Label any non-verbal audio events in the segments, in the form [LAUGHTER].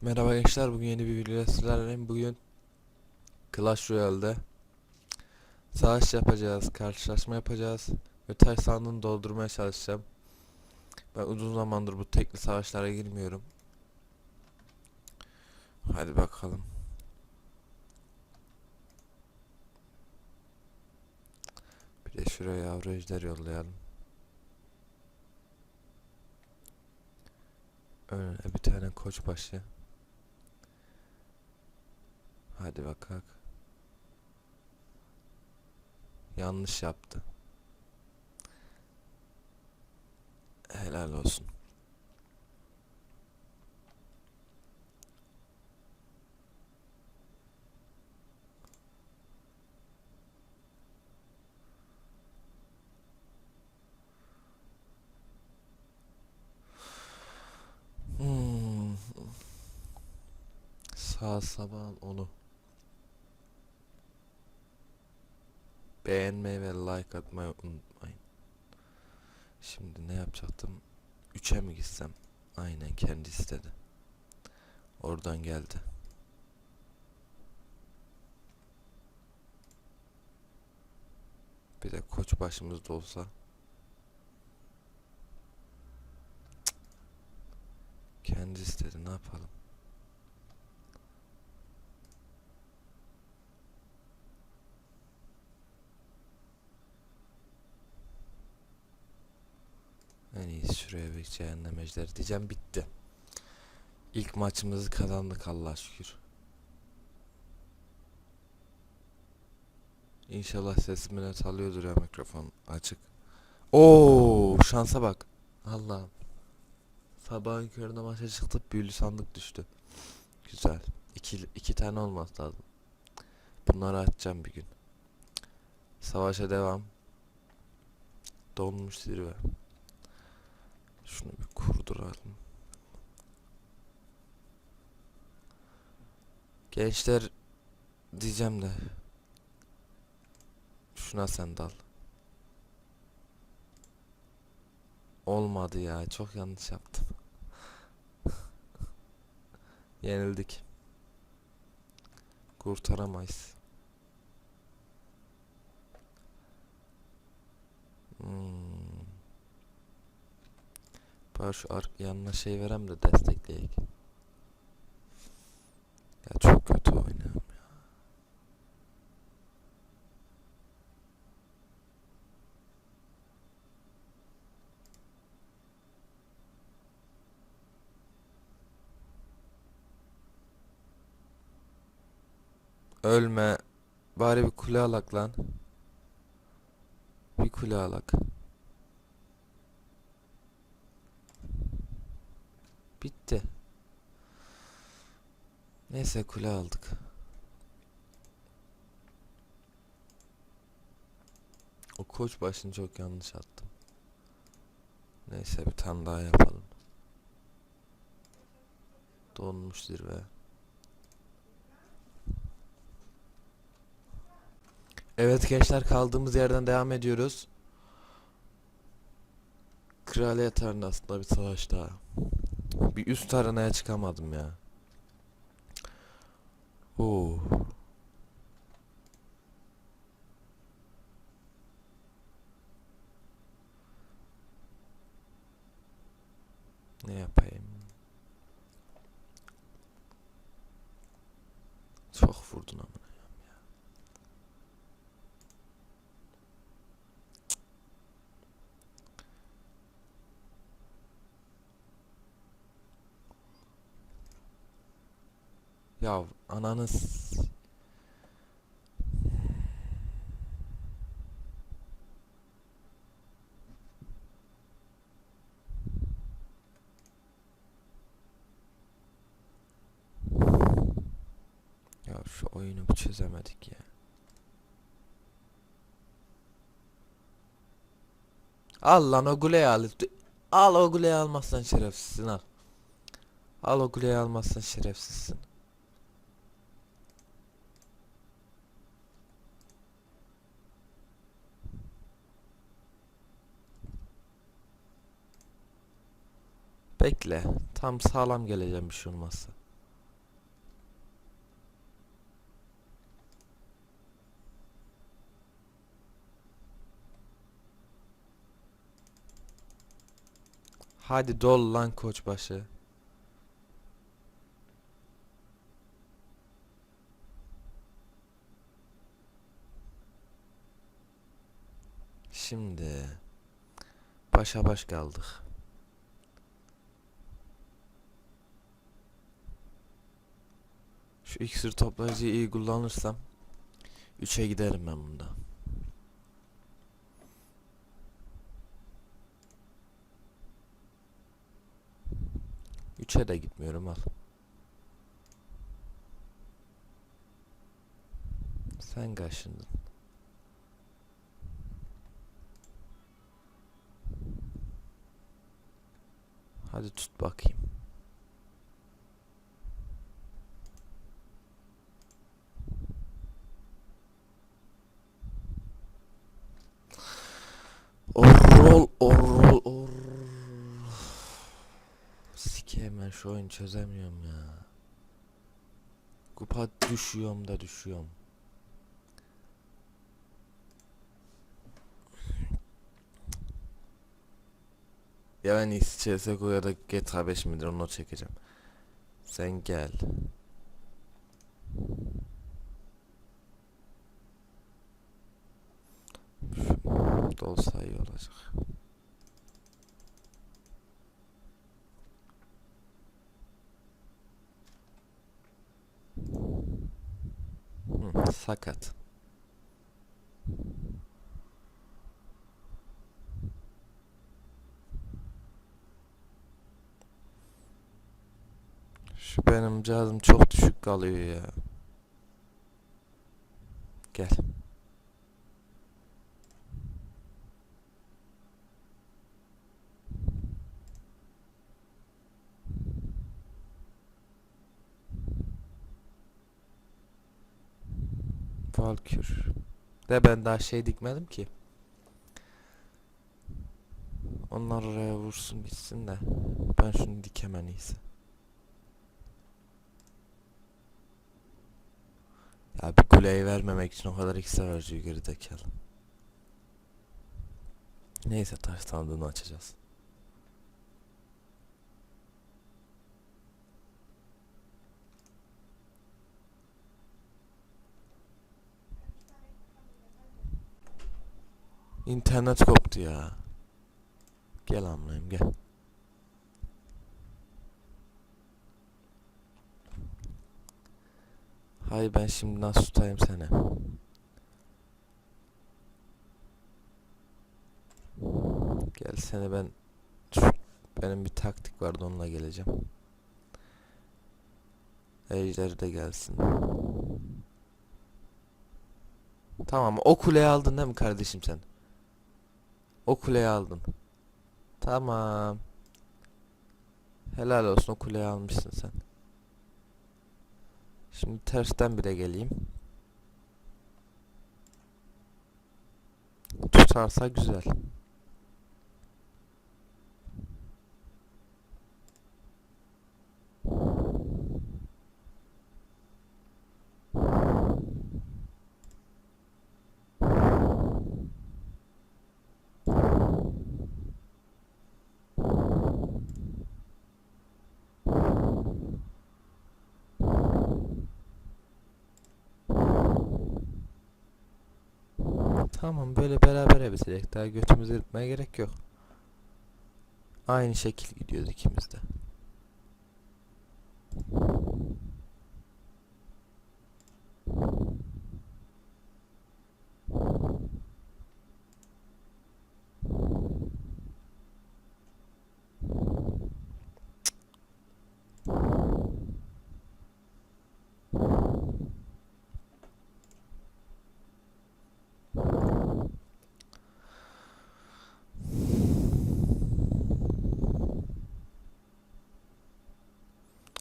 Merhaba gençler, bugün yeni bir videoyla sizlerleyim. Bugün Clash Royale'de savaş yapacağız, karşılaşma yapacağız ve taş sandığını doldurmaya çalışacağım. Ben uzun zamandır bu tekli savaşlara girmiyorum. Hadi bakalım. Bir de şuraya yavru ejder yollayalım. Önüne bir tane koçbaşı. Hadi bakak. Yanlış yaptı. Helal olsun. Hmm. Sağ sabahın onu. Beğenmeyi ve like atmayı unutmayın. Şimdi ne yapacaktım? 3'e mi gitsem? Aynen kendi istedi. Oradan geldi. Bir de koç başımızda olsa. Kendi istedi ne yapalım? En iyisi şuraya bir cehennem ejderi diyeceğim bitti. İlk maçımızı kazandık Allah'a şükür. İnşallah sesimi net alıyordur ya mikrofon açık. Oo şansa bak. Allah'ım. Sabahın köründe maça çıktık büyülü sandık düştü. Güzel. İki, iki tane olmaz lazım. Bunları açacağım bir gün. Savaşa devam. Donmuş zirve. Şunu bir kurduralım. Gençler diyeceğim de şuna sen dal. Olmadı ya çok yanlış yaptım. [LAUGHS] Yenildik. Kurtaramayız. Bari şu ar yanına şey verem de destekleyek. Ya çok kötü oynuyorum ya. Ölme. Bari bir kule alak lan. Bir kule alak. Bitti. Neyse kule aldık. O koç başını çok yanlış attım. Neyse bir tane daha yapalım. Donmuş zirve. Evet gençler kaldığımız yerden devam ediyoruz. Kraliyet arenasında bir savaş daha. Bir üst arenaya çıkamadım ya. Oo. Ne yapayım? Ya ananız Ya şu oyunu bir çözemedik ya. Al lan o guleyi al. Al o guleyi almazsan şerefsizsin al. Al o guleyi almazsan şerefsizsin. Bekle. Tam sağlam geleceğim bir şey olmazsa. Hadi dol lan koçbaşı. Şimdi başa baş kaldık. Şu iksir toplayıcıyı iyi kullanırsam 3'e giderim ben bunda. Üçe de gitmiyorum al. Sen kaşındın. Hadi tut bakayım. Orrol orrol or. Sikeyim ben şu oyunu çözemiyorum ya. Kupa düşüyorum da düşüyorum. Ya ben iyisi CSGO ya da GTA 5 midir onu çekeceğim. Sen gel. Dolsa iyi olacak. Hı, sakat. Şu benim cihazım çok düşük kalıyor ya. Gel. Valkür. De ben daha şey dikmedim ki. Onlar oraya vursun gitsin de. Ben şunu dikemem en iyisi. Ya bir kuleyi vermemek için o kadar ikisi harcıyor gerizekalı. Neyse taş sandığını açacağız. İnternet koptu ya. Gel amlayım gel. Hay ben şimdi nasıl tutayım seni? Gel seni ben benim bir taktik vardı onunla geleceğim. Ejder de gelsin. Tamam o kuleyi aldın değil mi kardeşim sen? O kuleyi aldın. Tamam. Helal olsun o kuleyi almışsın sen. Şimdi tersten bir de geleyim. Tutarsa güzel. Tamam böyle beraber bitirek. Daha götümüzü yırtmaya gerek yok. Aynı şekil gidiyoruz ikimiz de.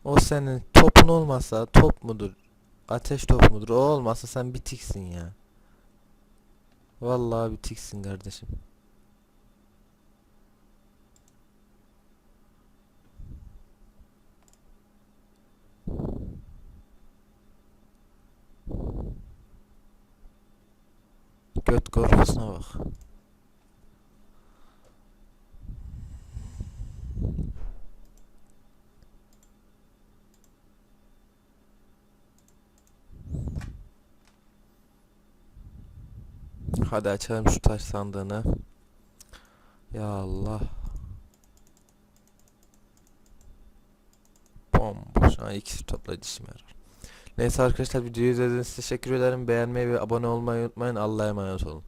O senin topun olmasa top mudur? Ateş top mudur? O olmasa sen bitiksin ya. Vallahi bitiksin kardeşim. Göt korkusuna bak. Hadi açalım şu taş sandığını. Ya Allah. Bomboş. Ha, ikisi toplayıcı yarar. Neyse arkadaşlar videoyu izlediğiniz için teşekkür ederim. Beğenmeyi ve abone olmayı unutmayın. Allah'a emanet olun.